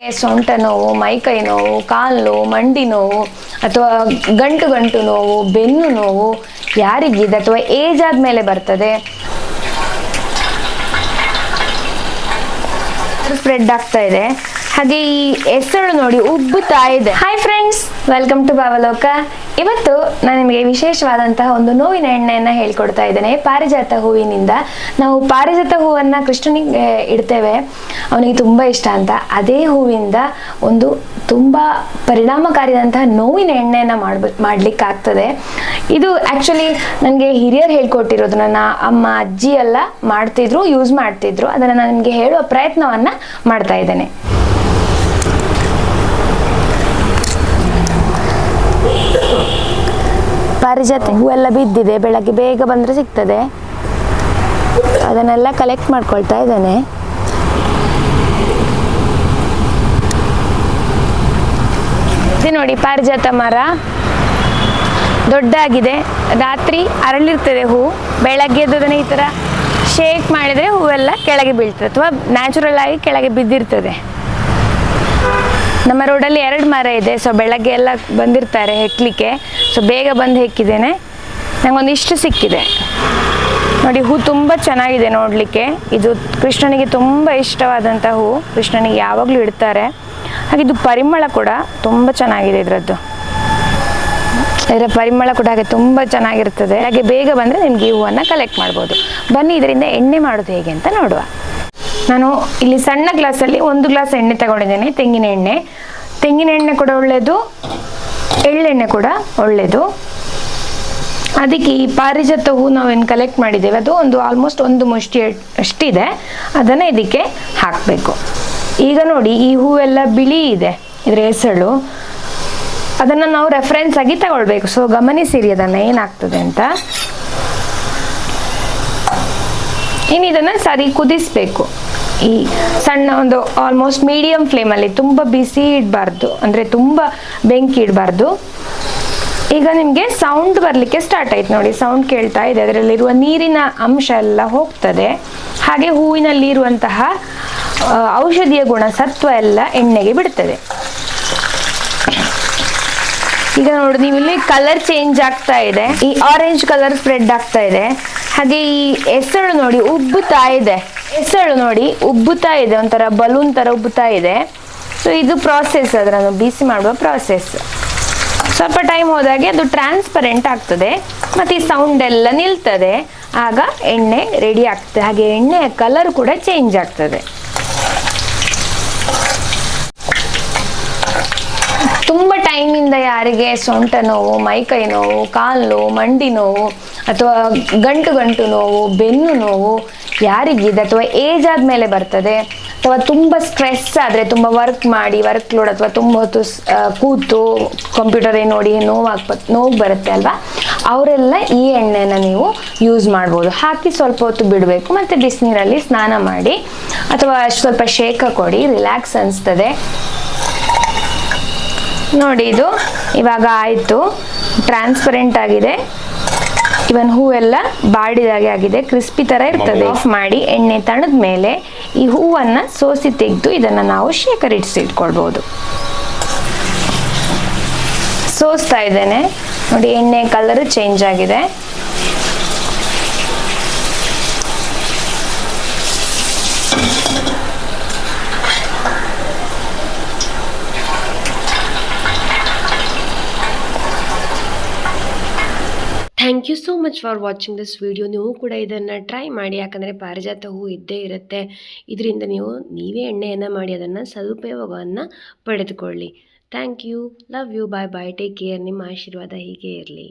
ಸೊಂಟ ನೋವು, ಮೈಕೈ ನೋವು, ಕಾಲು ನೋವು, ಮಂಡಿ ನೋವು, ಅಥವಾ ಗಂಟು ಗಂಟು ನೋವು, ಬೆನ್ನು ನೋವು ಯಾರಿಗಿದೆ ಅಥವಾ ಏಜ್ ಆದ್ಮೇಲೆ ಬರ್ತದೆ? ಸ್ಪ್ರೆಡ್ ಆಗ್ತಾ ಇದೆ. ಹಾಗೆ ಈ ಹೆಸರು ನೋಡಿ ಉಬ್ಬುತ್ತಾ ಇದೆ. ಹಾಯ್ ಫ್ರೆಂಡ್ಸ್ ವೆಲ್ಕಮ್ ಟು ಬಾವಲೋಕ ಇವತ್ತು ನಾನು ನಿಮಗೆ ವಿಶೇಷವಾದಂತಹ ಒಂದು ನೋವಿನ ಎಣ್ಣೆಯನ್ನ ಹೇಳ್ಕೊಡ್ತಾ ಇದ್ದೇನೆ. ಪಾರಿಜಾತ ಹೂವಿನಿಂದ ನಾವು ಪಾರಿಜಾತ ಹೂವನ್ನ ಕೃಷ್ಣನಿಗೆ ಇಡ್ತೇವೆ. ಅವನಿಗೆ ತುಂಬಾ ಇಷ್ಟ ಅಂತ. ಅದೇ ಹೂವಿಂದ ಒಂದು ತುಂಬಾ ಪರಿಣಾಮಕಾರಿಯಾದಂತಹ ನೋವಿನ ಎಣ್ಣೆಯನ್ನ ಮಾಡ್ಬ ಮಾಡ್ಲಿಕ್ಕೆ ಆಗ್ತದೆ ಇದು ಆಕ್ಚುಲಿ ನನಗೆ ಹಿರಿಯರು ಹೇಳ್ಕೊಟ್ಟಿರೋದು. ನನ್ನ ಅಮ್ಮ, ಅಜ್ಜಿ ಎಲ್ಲ ಮಾಡ್ತಿದ್ರು ಯೂಸ್ ಮಾಡ್ತಿದ್ರು. ಅದನ್ನ ನಾನು ನಿಮಗೆ ಹೇಳುವ ಪ್ರಯತ್ನವನ್ನ ಮಾಡ್ತಾ ಇದ್ದೇನೆ. ಪಾರಿಜಾತ ಹೂವೆಲ್ಲ ಬಿದ್ದಿದೆ, ಬೆಳಗ್ಗೆ ಬೇಗ ಬಂದರೆ ಸಿಗ್ತದೆ. ಅದನ್ನೆಲ್ಲ ಕಲೆಕ್ಟ್ ಮಾಡ್ಕೊಳ್ತಾ ಇದ್ದೇನೆ. ಇದು ನೋಡಿ ಪಾರಿಜಾತ ಮರ. ದೊಡ್ಡಾಗಿದೆ ರಾತ್ರಿ ಅರಳಿರ್ತದೆ ಹೂ. ಬೆಳಗ್ಗೆ ಅದನ್ನು ಈ ಥರ ಶೇಕ್ ಮಾಡಿದರೆ ಹೂವೆಲ್ಲ ಕೆಳಗೆ ಬೀಳ್ತದೆ. ಅಥವಾ ನ್ಯಾಚುರಲ್ ಆಗಿ ಕೆಳಗೆ ಬಿದ್ದಿರ್ತದೆ. ನಮ್ಮ ರೋಡಲ್ಲಿ ಎರಡು ಮರ ಇದೆ ಸೊ ಬೆಳಗ್ಗೆ ಎಲ್ಲ ಬಂದಿರ್ತಾರೆ ಹೆಕ್ಲಿಕ್ಕೆ. ಸೊ ಬೇಗ ಬಂದು ಹೆಕ್ಕಿದ್ದೇನೆ. ನನಗೊಂದಿಷ್ಟು ಸಿಕ್ಕಿದೆ. ನೋಡಿ, ಹೂ ತುಂಬ ಚೆನ್ನಾಗಿದೆ ನೋಡಲಿಕ್ಕೆ. ಇದು ಕೃಷ್ಣನಿಗೆ ತುಂಬ ಇಷ್ಟವಾದಂಥ ಹೂ. ಕೃಷ್ಣನಿಗೆ ಯಾವಾಗಲೂ ಇಡ್ತಾರೆ. ಹಾಗೆ ಇದು ಪರಿಮಳ ಕೂಡ ತುಂಬ ಚೆನ್ನಾಗಿದೆ ಇದರದ್ದು. ಇದರ ಪರಿಮಳ ಕೂಡ ಹಾಗೆ ತುಂಬ ಚೆನ್ನಾಗಿರ್ತದೆ. ಹಾಗೆ ಬೇಗ ಬಂದರೆ ನಿಮಗೆ ಈ ಹೂವನ್ನು ಕಲೆಕ್ಟ್ ಮಾಡ್ಬೋದು. ಬನ್ನಿ, ಇದರಿಂದ ಎಣ್ಣೆ ಮಾಡೋದು ಹೇಗೆ ಅಂತ ನೋಡುವ. ನಾನು ಇಲ್ಲಿ ಸಣ್ಣ ಗ್ಲಾಸಲ್ಲಿ ಒಂದು ಗ್ಲಾಸ್ ಎಣ್ಣೆ ತಗೊಂಡಿದ್ದೇನೆ, ತೆಂಗಿನ ಎಣ್ಣೆ. ತೆಂಗಿನ ಎಣ್ಣೆ ಕೂಡ ಒಳ್ಳೆಯದು ಎಳ್ಳೆಣ್ಣೆ ಕೂಡ ಒಳ್ಳೆಯದು ಅದಕ್ಕೆ ಈ ಪಾರಿಜಾತ ಹೂ ನಾವೇನು ಕಲೆಕ್ಟ್ ಮಾಡಿದ್ದೇವೆ, ಅದು ಒಂದು ಆಲ್ಮೋಸ್ಟ್ ಒಂದು ಮುಷ್ಟಿ ಅಷ್ಟಿದೆ. ಅದನ್ನು ಇದಕ್ಕೆ ಹಾಕಬೇಕು. ಈಗ ನೋಡಿ, ಈ ಹೂವೆಲ್ಲ ಬಿಳಿ ಇದೆ, ಇದರ ಹೆಸಳು. ಅದನ್ನು ನಾವು ರೆಫರೆನ್ಸ್ ಆಗಿ ತಗೊಳ್ಬೇಕು. ಸೊ ಗಮನಿಸಿರಿ, ಅದನ್ನು ಏನಾಗ್ತದೆ ಅಂತ. ಇನ್ನು ಸರಿ ಕುದಿಸ್ಬೇಕು. ಈ ಸಣ್ಣ ಒಂದು ಆಲ್ಮೋಸ್ಟ್ ಮೀಡಿಯಂ ಫ್ಲೇಮಲ್ಲಿ ತುಂಬ ಬಿಸಿ ಇಡಬಾರ್ದು. ಅಂದರೆ ತುಂಬ ಬೆಂಕಿ ಇಡಬಾರ್ದು. ಈಗ ನಿಮಗೆ ಸೌಂಡ್ ಬರಲಿಕ್ಕೆ ಸ್ಟಾರ್ಟ್ ಆಯ್ತು ನೋಡಿ. ಸೌಂಡ್ ಕೇಳ್ತಾ ಇದೆ. ಅದರಲ್ಲಿರುವ ನೀರಿನ ಅಂಶ ಎಲ್ಲ ಹೋಗ್ತದೆ. ಹಾಗೆ ಹೂವಿನಲ್ಲಿ ಇರುವಂತಹ ಔಷಧೀಯ ಗುಣ ಸತ್ವ ಎಲ್ಲ ಎಣ್ಣೆಗೆ ಬಿಡ್ತದೆ. ಈಗ ನೋಡಿ, ನೀವು ಇಲ್ಲಿ ಕಲರ್ ಚೇಂಜ್ ಆಗ್ತಾ ಇದೆ. ಈ ಆರೆಂಜ್ ಕಲರ್ ಸ್ಪ್ರೆಡ್ ಆಗ್ತಾ ಇದೆ. ಹಾಗೆ ಈ ಹೆಸರು ನೋಡಿ, ಉಬ್ಬುತ್ತಾ ಇದೆ. ಹೆಸಳು ನೋಡಿ, ಉಬ್ಬುತ್ತಾ ಇದೆ. ಒಂಥರ ಬಲೂನ್ ತರ ಉಬ್ಬುತ್ತಾ ಇದೆ. ಸೊ ಇದು ಪ್ರಾಸೆಸ್ ಅದನ್ನು ಬಿಸಿ ಮಾಡುವ ಪ್ರಾಸೆಸ್ ಸ್ವಲ್ಪ ಟೈಮ್ ಹೋದಾಗೆ ಅದು ಟ್ರಾನ್ಸ್ಪರೆಂಟ್ ಆಗ್ತದೆ. ಮತ್ತೆ ಈ ಸೌಂಡ್ ಎಲ್ಲ ನಿಲ್ತದೆ. ಆಗ ಎಣ್ಣೆ ರೆಡಿ ಆಗ್ತದೆ. ಹಾಗೆ ಎಣ್ಣೆಯ ಕಲರ್ ಕೂಡ ಚೇಂಜ್ ಆಗ್ತದೆ ತುಂಬ ಟೈಮಿಂದ ಯಾರಿಗೆ ಸೊಂಟ ನೋವು ಮೈಕೈ ನೋವು, ಕಾಲು ನೋವು, ಮಂಡಿ ನೋವು ಅಥವಾ ಗಂಟು ಗಂಟು ನೋವು, ಬೆನ್ನು ನೋವು ಯಾರಿಗಿದೆ ಅಥವಾ ಏಜ್ ಆದಮೇಲೆ ಬರ್ತದೆ? ಅಥವಾ ತುಂಬ ಸ್ಟ್ರೆಸ್ ಆದರೆ ತುಂಬ ವರ್ಕ್ ಮಾಡಿ ವರ್ಕ್ ಲೋಡ್ ಅಥವಾ ತುಂಬ ಹೊತ್ತು ಕೂತು ಕಂಪ್ಯೂಟರೇ ನೋಡಿ ನೋವು ನೋವು ಬರುತ್ತೆ ಅಲ್ವಾ? ಅವರೆಲ್ಲ ಈ ಎಣ್ಣೆನ ನೀವು ಯೂಸ್ ಮಾಡ್ಬೋದು. ಹಾಕಿ ಸ್ವಲ್ಪ ಹೊತ್ತು ಬಿಡಬೇಕು. ಮತ್ತು ಬಿಸಿನೀರಲ್ಲಿ ಸ್ನಾನ ಮಾಡಿ ಅಥವಾ ಸ್ವಲ್ಪ ಶೇಖ ಕೊಡಿ ರಿಲ್ಯಾಕ್ಸ್ ಅನಿಸ್ತದೆ. ನೋಡಿ ಇದು ಇವಾಗ ಆಯಿತು. ಟ್ರಾನ್ಸ್ಪರೆಂಟ್ ಆಗಿದೆ. ಇವನ್ ಹೂವೆಲ್ಲ ಬಾಡಿದಾಗೆ ಆಗಿದೆ. ಕ್ರಿಸ್ಪಿ ತರ ಇರ್ತದೆ. ಆಫ್ ಮಾಡಿ ಎಣ್ಣೆ ತಣದ ಮೇಲೆ ಈ ಹೂವನ್ನ ಸೋಸಿ ತೆಗೆದು ಇದನ್ನ ನಾವು ಶೇಖರಿಸಿ ಇಟ್ಕೊಳ್ಬಹುದು ಸೋಸ್ತಾ ಇದ್ದೇನೆ. ನೋಡಿ ಎಣ್ಣೆ ಕಲರ್ ಚೇಂಜ್ ಆಗಿದೆ. Thank you so much for watching this video ನೀವು ಕೂಡ ಇದನ್ನು ಟ್ರೈ ಮಾಡಿ, ಯಾಕಂದರೆ ಪಾರಿಜಾತ ಹೂ ಇದ್ದೇ ಇರುತ್ತೆ. ಇದರಿಂದ ನೀವು ನೀವೇ ಎಣ್ಣೆಯನ್ನು ಮಾಡಿ, ಅದನ್ನು ಸದುಪಯೋಗವನ್ನು ಪಡೆದುಕೊಳ್ಳಿ. Thank you love you bye bye take care ನಿಮ್ಮ ಆಶೀರ್ವಾದ ಹೀಗೆ ಇರಲಿ.